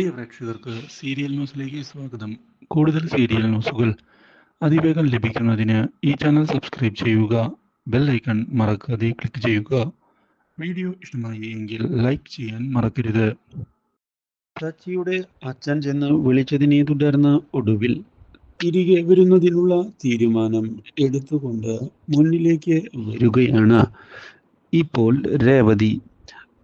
പ്രിയ പ്രേക്ഷകർക്ക് സീരിയൽ ന്യൂസിലേക്ക് സ്വാഗതം. കൂടുതൽ സീരിയൽ ന്യൂസുകൾ അതിവേഗം ലഭിക്കുന്നതിന് ഈ ചാനൽ സബ്സ്ക്രൈബ് ചെയ്യുക ബെൽ ഐക്കൺ മറക്കാതെ ക്ലിക്ക് ചെയ്യുക. വീഡിയോ ഇഷ്ടമായി എങ്കിൽ ലൈക്ക് ചെയ്യാൻ മറക്കരുത്. സച്ചിയുടെ അച്ഛൻ ചെന്ന് വിളിച്ചതിനെ തുടർന്ന് ഒടുവിൽ തിരികെ വരുന്നതിനുള്ള തീരുമാനം എടുത്തുകൊണ്ട് മുന്നിലേക്ക് വരികയാണ്. ഇപ്പോൾ രേവതി.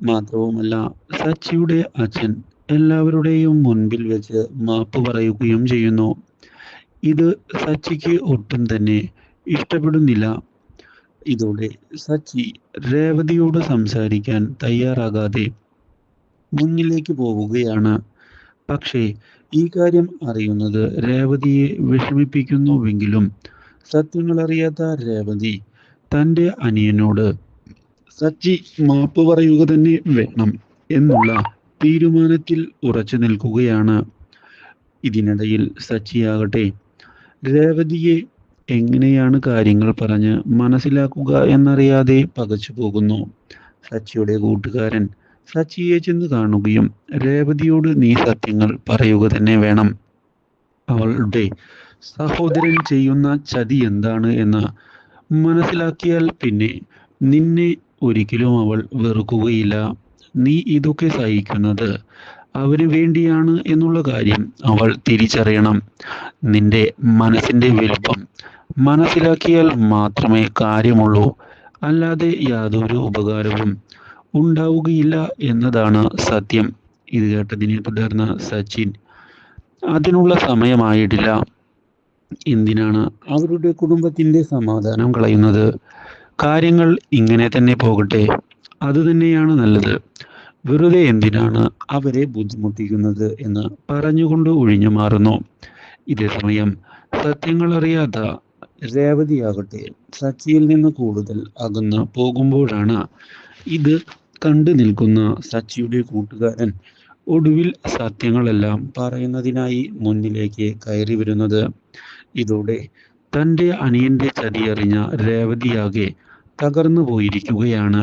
മാത്രവുമല്ല സച്ചിയുടെ അച്ഛൻ എല്ലാവരുടെയും മുൻപിൽ വെച്ച് മാപ്പ് പറയുകയും ചെയ്യുന്നു. ഇത് സച്ചിക്ക് ഒട്ടും തന്നെ ഇഷ്ടപ്പെടുന്നില്ല. ഇതോടെ സച്ചി രേവതിയോട് സംസാരിക്കാൻ തയ്യാറാകാതെ മുന്നിലേക്ക് പോവുകയാണ്. പക്ഷേ ഈ കാര്യം അറിയുന്നത് രേവതിയെ വിഷമിപ്പിക്കുന്നുവെങ്കിലും സത്യങ്ങൾ അറിയാത്ത രേവതി തന്റെ അനിയനോട് സച്ചി മാപ്പ് പറയുക തന്നെ വേണം എന്നുള്ള തീരുമാനത്തിൽ ഉറച്ചു നിൽക്കുകയാണ്. ഇതിനിടയിൽ സച്ചിയാകട്ടെ രേവതിയെ എങ്ങനെയാണ് കാര്യങ്ങൾ പറഞ്ഞ് മനസ്സിലാക്കുക എന്നറിയാതെ പകച്ചു പോകുന്നു. സച്ചിയുടെ കൂട്ടുകാരൻ സച്ചിയെ ചെന്ന് കാണുകയും രേവതിയോട് നീ സത്യങ്ങൾ പറയുക തന്നെ വേണം. അവളുടെ സഹോദരൻ ചെയ്യുന്ന ചതി എന്താണ് എന്ന് മനസ്സിലാക്കിയാൽ പിന്നെ നിന്നെ ഒരിക്കലും അവൾ വെറുക്കുകയില്ല. നീ ഇതൊക്കെ സഹിക്കുന്നത് അവന് വേണ്ടിയാണ് എന്നുള്ള കാര്യം അവൾ തിരിച്ചറിയണം. നിന്റെ മനസ്സിന്റെ വലുപ്പം മനസ്സിലാക്കിയാൽ മാത്രമേ കാര്യമുള്ളൂ. അല്ലാതെ യാതൊരു ഉപകാരവും ഉണ്ടാവുകയില്ല എന്നതാണ് സത്യം. ഇത് കേട്ടതിനെ തുടർന്ന് സച്ചിൻ അതിനുള്ള സമയമായിട്ടില്ല. എന്തിനാണ് അവരുടെ കുടുംബത്തിന്റെ സമാധാനം കളയുന്നത്? കാര്യങ്ങൾ ഇങ്ങനെ തന്നെ പോകട്ടെ. അത് തന്നെയാണ് നല്ലത്. വെറുതെ എന്തിനാണ് അവരെ ബുദ്ധിമുട്ടിക്കുന്നത് എന്ന് പറഞ്ഞുകൊണ്ട് ഒഴിഞ്ഞു മാറുന്നു. ഇതേ സമയം സത്യങ്ങൾ അറിയാത്ത രേവതിയാകട്ടെ സച്ചിയിൽ നിന്ന് കൂടുതൽ അകന്ന് പോകുമ്പോഴാണ് ഇത് കണ്ടു നിൽക്കുന്ന സച്ചിയുടെ കൂട്ടുകാരൻ ഒടുവിൽ സത്യങ്ങളെല്ലാം പറയുന്നതിനായി മുന്നിലേക്ക് കയറി വരുന്നത്. ഇതോടെ തന്റെ അനിയന്റെ ചതിയറിഞ്ഞ രേവതിയാകെ തകർന്നു പോയിരിക്കുകയാണ്.